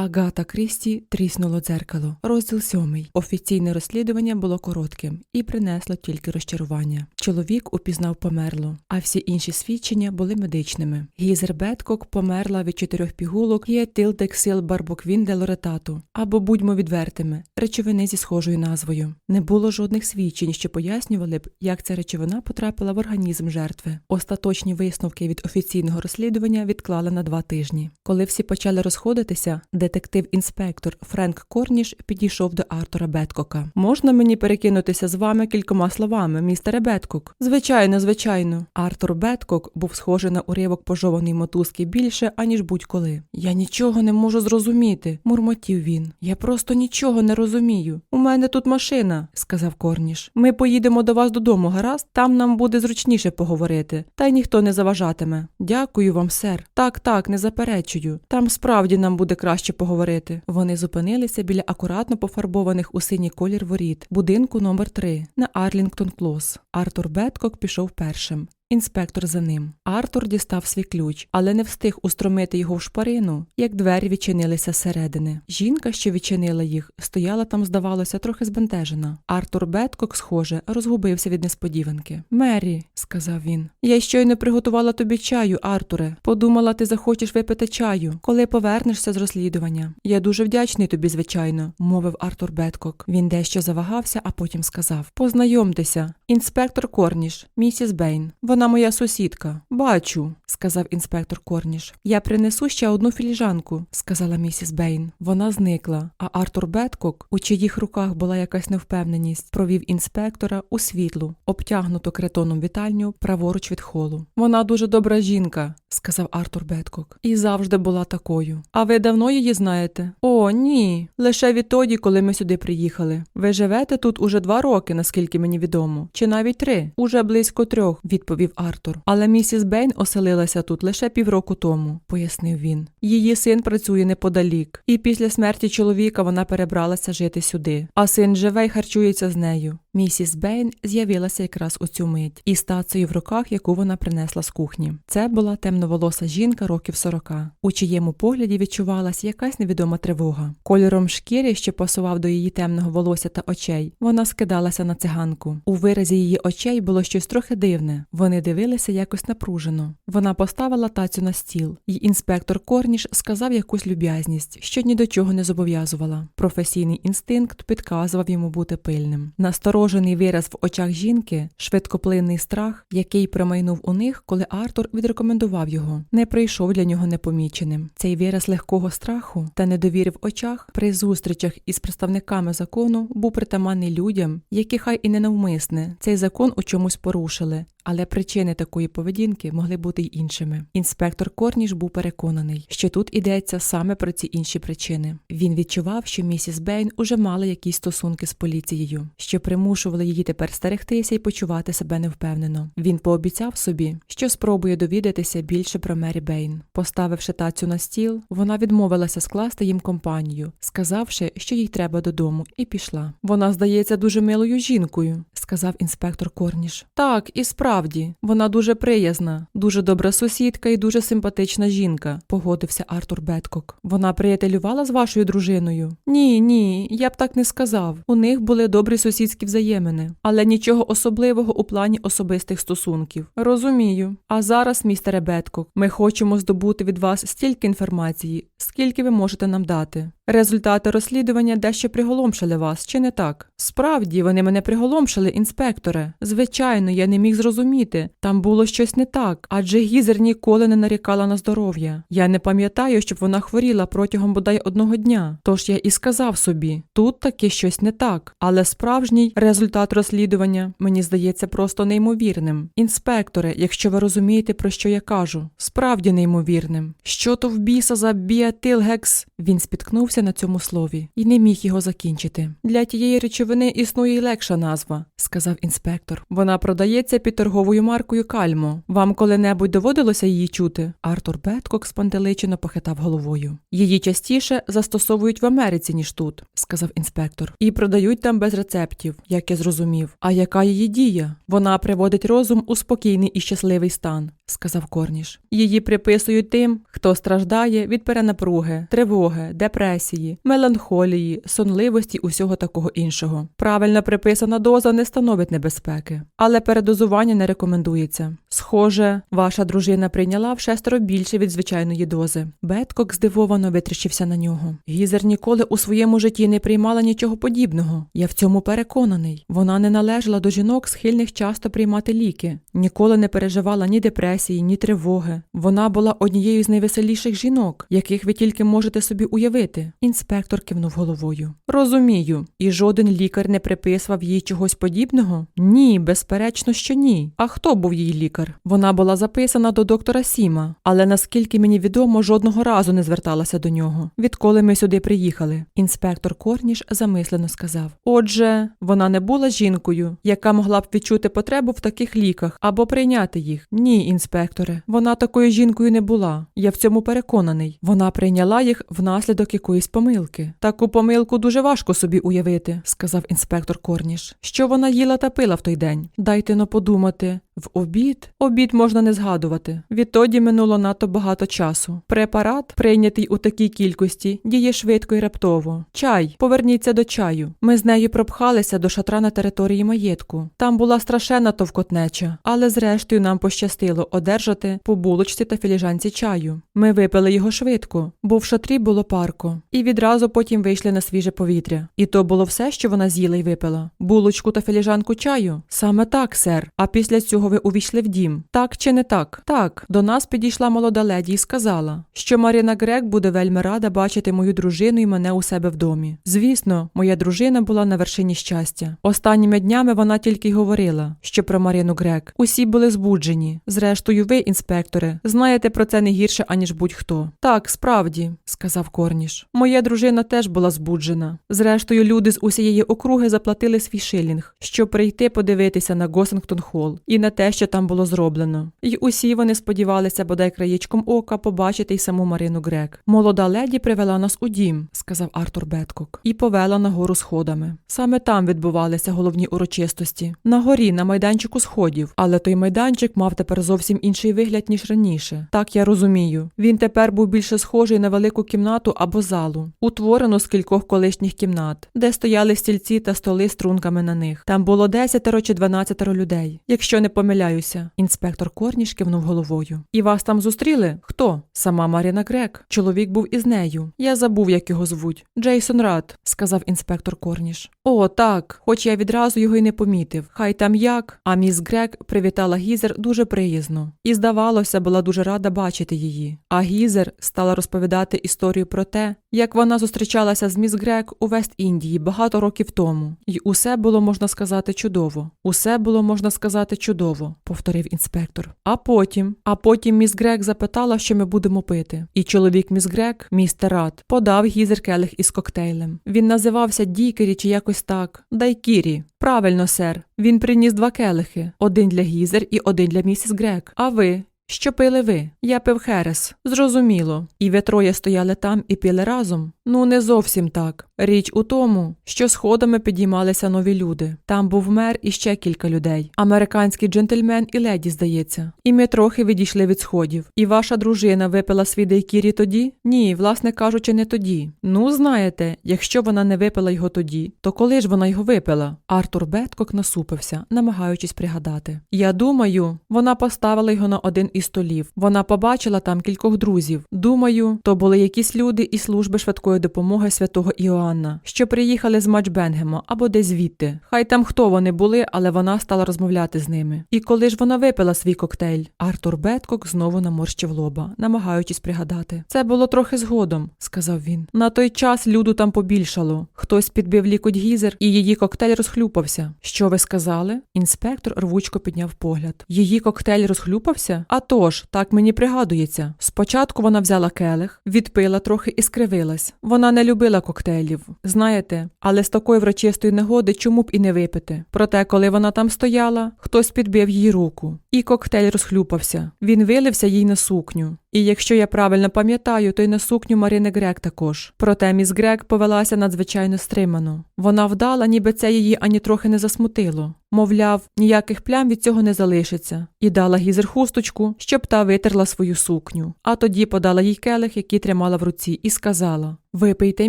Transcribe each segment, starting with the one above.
Агата Крісті тріснуло дзеркало. Розділ сьомий. Офіційне розслідування було коротким і принесло тільки розчарування. Чоловік упізнав померло, а всі інші свідчення були медичними. Гізер Беткок померла від чотирьох пігулок і етилдексил барбоквін де лоретату. Або будьмо відвертими, речовини зі схожою назвою. Не було жодних свідчень, що пояснювали б, як ця речовина потрапила в організм жертви. Остаточні висновки від офіційного розслідування відклали на два тижні. Коли всі почали розходитися, детектив-інспектор Френк Корніш підійшов до Артура Беткока. Можна мені перекинутися з вами кількома словами, містере Беткок? Звичайно, звичайно. Артур Беткок був схожий на уривок пожованої мотузки більше, аніж будь-коли. Я нічого не можу зрозуміти, мурмотів він. Я просто нічого не розумію. У мене тут машина, сказав Корніш. Ми поїдемо до вас додому, гаразд? Там нам буде зручніше поговорити, та й ніхто не заважатиме. Дякую вам, сер. Так, так, не заперечую. Там справді нам буде краще поговорити. Вони зупинилися біля акуратно пофарбованих у синій колір воріт, будинку номер 3 на Арлінгтон Клос. Артур Беткок пішов першим. Інспектор за ним. Артур дістав свій ключ, але не встиг устромити його в шпарину, як двері відчинилися зсередини. Жінка, що відчинила їх, стояла там, здавалося, трохи збентежена. Артур Беткок, схоже, розгубився від несподіванки. Мері, сказав він, я щойно приготувала тобі чаю, Артуре. Подумала, ти захочеш випити чаю, коли повернешся з розслідування. Я дуже вдячний тобі, звичайно, мовив Артур Беткок. Він дещо завагався, а потім сказав: Познайомтеся, інспектор Корніш, місіс Бейн. Вона моя сусідка. Бачу, сказав інспектор Корніш. Я принесу ще одну філіжанку, сказала місіс Бейн. Вона зникла, а Артур Беткок, у чиїх руках була якась невпевненість, провів інспектора у світлу, обтягнуту кретоном вітальню праворуч від холу. Вона дуже добра жінка, сказав Артур Беткок. І завжди була такою. А ви давно її знаєте? О, ні. Лише відтоді, коли ми сюди приїхали. Ви живете тут уже два роки, наскільки мені відомо, чи навіть три, уже близько трьох, відповів Артур. Але місіс Бейн оселилася тут лише півроку тому, пояснив він. Її син працює неподалік, і після смерті чоловіка вона перебралася жити сюди. А син живе й харчується з нею. Місіс Бейн з'явилася якраз у цю мить із тацею в руках, яку вона принесла з кухні. Це була темноволоса жінка років сорока, у чиєму погляді відчувалася якась невідома тривога. Кольором шкіри, що пасував до її темного волосся та очей, вона скидалася на циганку. У виразі її очей було щось трохи дивне. Вони дивилися якось напружено. Вона поставила тацю на стіл, і інспектор Корніш сказав якусь люб'язність, що ні до чого не зобов'язувала. Професійний інстинкт підказував йому бути пильним. Насторожений вираз в очах жінки, швидкоплинний страх, який промайнув у них, коли Артур відрекомендував його, не прийшов для нього непоміченим. Цей вираз легкого страху та недовіри в очах при зустрічах із представниками закону був притаманний людям, які хай і ненавмисне цей закон у чомусь порушили. Але причини такої поведінки могли бути й іншими. Інспектор Корніш був переконаний, що тут ідеться саме про ці інші причини. Він відчував, що місіс Бейн уже мала якісь стосунки з поліцією, що примушували її тепер стерегтися і почувати себе невпевнено. Він пообіцяв собі, що спробує довідатися більше про Мері Бейн. Поставивши тацю на стіл, вона відмовилася скласти їм компанію, сказавши, що їй треба додому, і пішла. Вона здається дуже милою жінкою, сказав інспектор Корніш. Так, і справді, вона дуже приязна, дуже добра сусідка і дуже симпатична жінка, погодився Артур Беткок. Вона приятелювала з вашою дружиною? Ні, ні, я б так не сказав. У них були добрі сусідські взаємини, але нічого особливого у плані особистих стосунків. Розумію. А зараз, містере Беткок, ми хочемо здобути від вас стільки інформації, скільки ви можете нам дати. Результати розслідування дещо приголомшили вас, чи не так? Справді, вони мене приголомшили, інспекторе. Звичайно, я не міг зрозуміти. Там було щось не так, адже Гізер ніколи не нарікала на здоров'я. Я не пам'ятаю, щоб вона хворіла протягом бодай одного дня. Тож я і сказав собі, тут таки щось не так. Але справжній результат розслідування мені здається просто неймовірним. Інспекторе, якщо ви розумієте, про що я кажу, справді неймовірним. Що то в біса за біатилгекс? Він спіткнувся на цьому слові і не міг його закінчити. Для тієї речовини існує й легша назва, сказав інспектор. Вона продається під торговою маркою Кальмо. Вам коли-небудь доводилося її чути? Артур Беткок спантеличено похитав головою. Її частіше застосовують в Америці, ніж тут, сказав інспектор. І продають там без рецептів, як я зрозумів. А яка її дія? Вона приводить розум у спокійний і щасливий стан. Сказав Корніш. Її приписують тим, хто страждає від перенапруги, тривоги, депресії, меланхолії, сонливості усього такого іншого. Правильно приписана доза не становить небезпеки, але передозування не рекомендується. Схоже, ваша дружина прийняла в шестеро більше від звичайної дози. Беткок здивовано витріщився на нього. Гізер ніколи у своєму житті не приймала нічого подібного. Я в цьому переконаний. Вона не належала до жінок, схильних часто приймати ліки, ніколи не переживала ні депресії, ні тривоги. Вона була однією з найвеселіших жінок, яких ви тільки можете собі уявити. Інспектор кивнув головою. Розумію, і жоден лікар не приписував їй чогось подібного? Ні, безперечно, що ні. А хто був її лікар? Вона була записана до доктора Сіма, але наскільки мені відомо, жодного разу не зверталася до нього, відколи ми сюди приїхали. Інспектор Корніш замислено сказав: Отже, вона не була жінкою, яка могла б відчути потребу в таких ліках або прийняти їх. Ні, інспекторе, вона такою жінкою не була. Я в цьому переконаний. Вона прийняла їх внаслідок якоїсь помилки. Таку помилку дуже важко собі уявити, сказав інспектор Корніш. Що вона їла та пила в той день? Дайте но подумати. В обід обід можна не згадувати. Відтоді минуло надто багато часу. Препарат, прийнятий у такій кількості, діє швидко і раптово. Чай, поверніться до чаю. Ми з нею пропхалися до шатра на території маєтку. Там була страшенна товкотнеча, але зрештою нам пощастило одержати по булочці та філіжанці чаю. Ми випили його швидко, бо в шатрі було парко, і відразу потім вийшли на свіже повітря. І то було все, що вона з'їла й випила. Булочку та філіжанку чаю. Саме так, сер. А після цього ви увійшли в дім. Так чи не так? Так, до нас підійшла молода леді і сказала, що Маріна Грек буде вельми рада бачити мою дружину і мене у себе в домі. Звісно, моя дружина була на вершині щастя. Останніми днями вона тільки й говорила, що про Маріну Грек. Усі були збуджені. Зрештою, ви, інспекторе, знаєте про це не гірше, аніж будь-хто. Так, справді, сказав Корніш. Моя дружина теж була збуджена. Зрештою, люди з усієї округи заплатили свій шилінг, щоб прийти подивитися на Госингтон Холл і на те, що там було зроблено. І усі вони сподівалися бодай краєчком ока побачити й саму Марину Грек. Молода леді привела нас у дім, сказав Артур Беткок, і повела нагору сходами. Саме там відбувалися головні урочистості. На горі, на майданчику сходів, але той майданчик мав тепер зовсім інший вигляд, ніж раніше. Так я розумію. Він тепер був більше схожий на велику кімнату або залу, утворену з кількох колишніх кімнат, де стояли стільці та столи з трунками на них. Там було десятеро чи дванадцятеро людей, якщо не помиляюся. Інспектор Корніш кивнув головою. І вас там зустріли? Хто? Сама Маріна Грек. Чоловік був із нею. Я забув, як його звуть. Джейсон Рад, сказав інспектор Корніш. О, так, хоч я відразу його й не помітив. Хай там як. А міс Грек привітала Гізер дуже приязно. І, здавалося, була дуже рада бачити її. А Гізер стала розповідати історію про те, як вона зустрічалася з міс Грек у Вест-Індії багато років тому. І усе було, можна сказати, чудово. Усе було, можна сказати, чудово, повторив інспектор. А потім, а потім міс Грек запитала, що ми будемо пити. І чоловік міс Грек, містер Рад, подав Гізер келих із коктейлем. Він називався Дікері чи якось так. Дайкірі. Правильно, сер. Він приніс два келихи: один для Гізер і один для місіс Грек. А ви? Що пили ви? Я пив Херес. Зрозуміло. І ви троє стояли там і пили разом? Ну, не зовсім так. Річ у тому, що сходами підіймалися нові люди. Там був мер і ще кілька людей. Американський джентльмен і леді, здається. І ми трохи відійшли від сходів. І ваша дружина випила свій дейкірі тоді? Ні, власне кажучи, не тоді. Ну, знаєте, якщо вона не випила його тоді, то коли ж вона його випила? Артур Беткок насупився, намагаючись пригадати. Я думаю, вона поставила його на один із столів. Вона побачила там кількох друзів. Думаю, то були якісь люди із служби швидкої допомоги святого Іоанна, що приїхали з Матчбенгема або десь звідти. Хай там хто вони були, але вона стала розмовляти з ними. І коли ж вона випила свій коктейль, Артур Беткок знову наморщив лоба, намагаючись пригадати. Це було трохи згодом, сказав він. На той час люду там побільшало. Хтось підбив лікоть гізер, і її коктейль розхлюпався. Що ви сказали? Інспектор рвучко підняв погляд. Її коктейль розхлюпався? А тож, так мені пригадується. Спочатку вона взяла келих, відпила трохи і скривилась. Вона не любила коктейлів, знаєте, але з такої врочистої негоди чому б і не випити. Проте, коли вона там стояла, хтось підбив її руку, і коктейль розхлюпався. Він вилився їй на сукню. І якщо я правильно пам'ятаю, то й на сукню Марини Грек також. Проте міс Грек повелася надзвичайно стримано. Вона вдала, ніби це її ані трохи не засмутило. Мовляв, ніяких плям від цього не залишиться, і дала гізер хусточку, щоб та витерла свою сукню. А тоді подала їй келих, який тримала в руці, і сказала: Випийте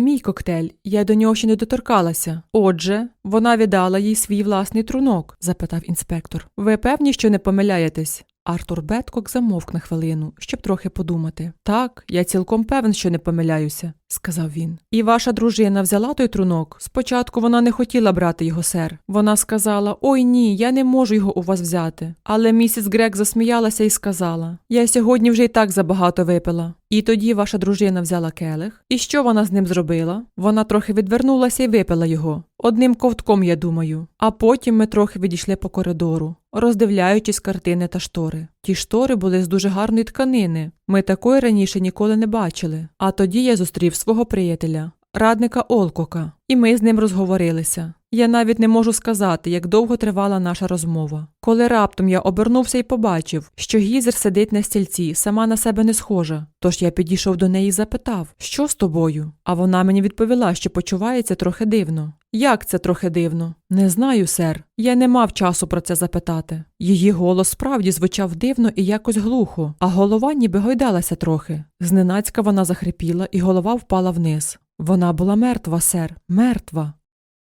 мій коктейль, я до нього ще не доторкалася. Отже, вона віддала їй свій власний трунок? запитав інспектор. Ви певні, що не помиляєтесь? Артур Беткок замовк на хвилину, щоб трохи подумати. Так, я цілком певен, що не помиляюся, сказав він. І ваша дружина взяла той трунок. Спочатку вона не хотіла брати його, сер. Вона сказала: Ой ні, я не можу його у вас взяти. Але місіс Грек засміялася і сказала: Я сьогодні вже й так забагато випила. І тоді ваша дружина взяла келих. І що вона з ним зробила? Вона трохи відвернулася і випила його. Одним ковтком, я думаю. А потім ми трохи відійшли по коридору, роздивляючись картини та штори. Ті штори були з дуже гарної тканини. Ми такої раніше ніколи не бачили. А тоді я зустрів свого приятеля, радника Олкока, і ми з ним розговорилися. Я навіть не можу сказати, як довго тривала наша розмова. Коли раптом я обернувся і побачив, що гізер сидить на стільці, сама на себе не схожа. Тож я підійшов до неї і запитав, що з тобою? А вона мені відповіла, що почувається трохи дивно. Як це трохи дивно? Не знаю, сер. Я не мав часу про це запитати. Її голос справді звучав дивно і якось глухо, а голова ніби гойдалася трохи. Зненацька вона захрипіла, і голова впала вниз. Вона була мертва, сер, мертва.